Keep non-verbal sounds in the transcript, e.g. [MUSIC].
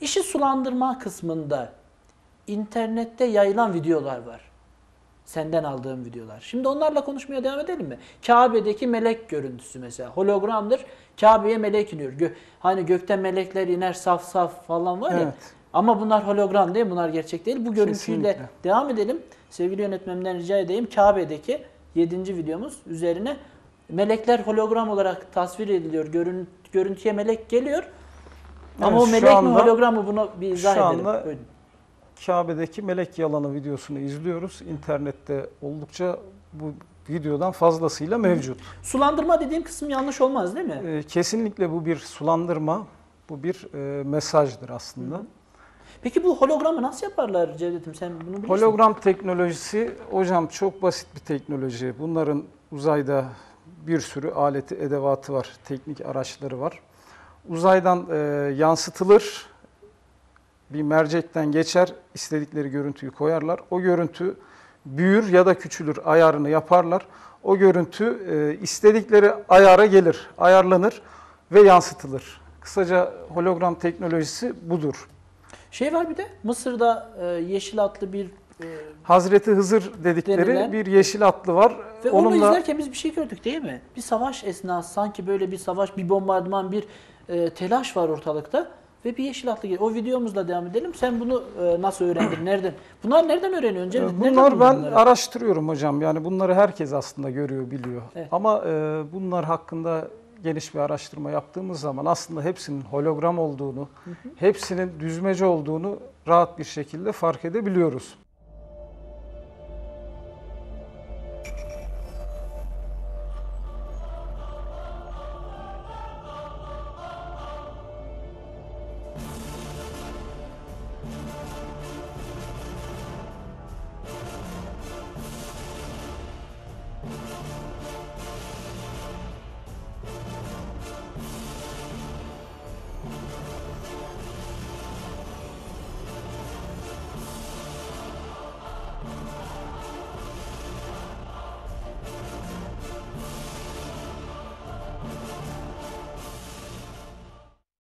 İşi sulandırma kısmında internette yayılan videolar var. Senden aldığım videolar. Şimdi onlarla konuşmaya devam edelim mi? Kabe'deki melek görüntüsü mesela. Hologramdır. Kabe'ye melek iniyor. Gö- hani gökten melekler iner saf saf falan var ya. Evet. Ama bunlar hologram değil, bunlar gerçek değil. Bu görüntüyle Kesinlikle. devam edelim. Sevgili yönetmemden rica edeyim. Kabe'deki 7. videomuz üzerine melekler hologram olarak tasvir ediliyor. Görün, görüntüye melek geliyor. Ama Evet, o şu melek mi anda- hologram mı bunu bir izah şu edelim. anda- Buyurun. Kabe'deki melek yalanı videosunu izliyoruz. İnternette oldukça bu videodan fazlasıyla mevcut. Sulandırma dediğim kısım yanlış olmaz değil mi? Ee, Kesinlikle bu bir sulandırma, bu bir e, mesajdır aslında. Peki bu hologramı nasıl yaparlar Cevdet'im sen bunu bilirsin. Hologram teknolojisi hocam çok basit bir teknoloji. Bunların uzayda bir sürü aleti, edevatı var, teknik araçları var. Uzaydan e, yansıtılır, bir mercekten geçer, istedikleri görüntüyü koyarlar. O görüntü büyür ya da küçülür, ayarını yaparlar. O görüntü e, istedikleri ayara gelir, ayarlanır ve yansıtılır. Kısaca hologram teknolojisi budur. Şey var bir de Mısır'da e, yeşil atlı bir e, Hazreti Hızır dedikleri Denilen- bir yeşil atlı var. ve onu Onunla izlerken biz bir şey gördük değil mi? Bir savaş esnası sanki böyle bir savaş, bir bombardıman, bir e, telaş var ortalıkta ve bir yeşil atlı geliyor. O videomuzla devam edelim. Sen bunu e, nasıl öğrendin? [CLEARS THROAT] Nereden? Bunlar nereden öğreniyorsun Cevdet? Nereden bunlar buldun ben bunları? araştırıyorum hocam. Yani bunları herkes aslında görüyor, biliyor. Evet. Ama e, bunlar hakkında geniş bir araştırma yaptığımız zaman aslında hepsinin hologram olduğunu, hepsinin düzmece olduğunu rahat bir şekilde fark edebiliyoruz.